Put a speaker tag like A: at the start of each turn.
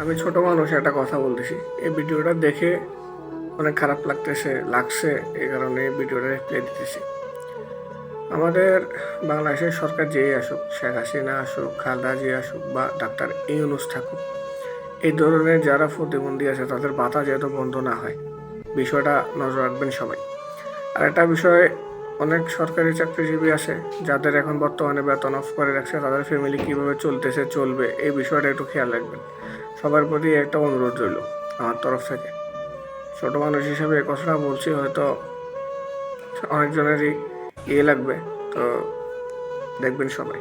A: আমি ছোট মানুষ একটা কথা বলতেছি। এই ভিডিওটা দেখে অনেক খারাপ লাগতেছে, লাগছে, এই কারণে ভিডিওটা রিপ্লাই দিতেছি। আমাদের বাংলাদেশের সরকার যেই আসুক, শেখ হাসিনা আসুক, খালদা জি আসুক বা ডাক্তার ইউনুস থাকুক, এই ধরনের যারা প্রতিবন্ধী আছে, তাদের বাতা যেহেতু বন্ধ না হয়, বিষয়টা নজর রাখবেন সবাই। আর একটা বিষয় অনেক সরকারি চাকরিজীবী আছে, যাদের এখন বর্তমানে বেতন অফ করে রাখছে, তাদের ফ্যামিলি কীভাবে চলতেছে, চলবে, এই বিষয়টা একটু খেয়াল রাখবেন। সবার প্রতি একটা অনুরোধ রইল আমার তরফ থেকে। ছোট মানুষ হিসেবে এ কথাটা বলছি, হয়তো অনেকজনেরই ইয়ে লাগবে, তো দেখবেন সবাই।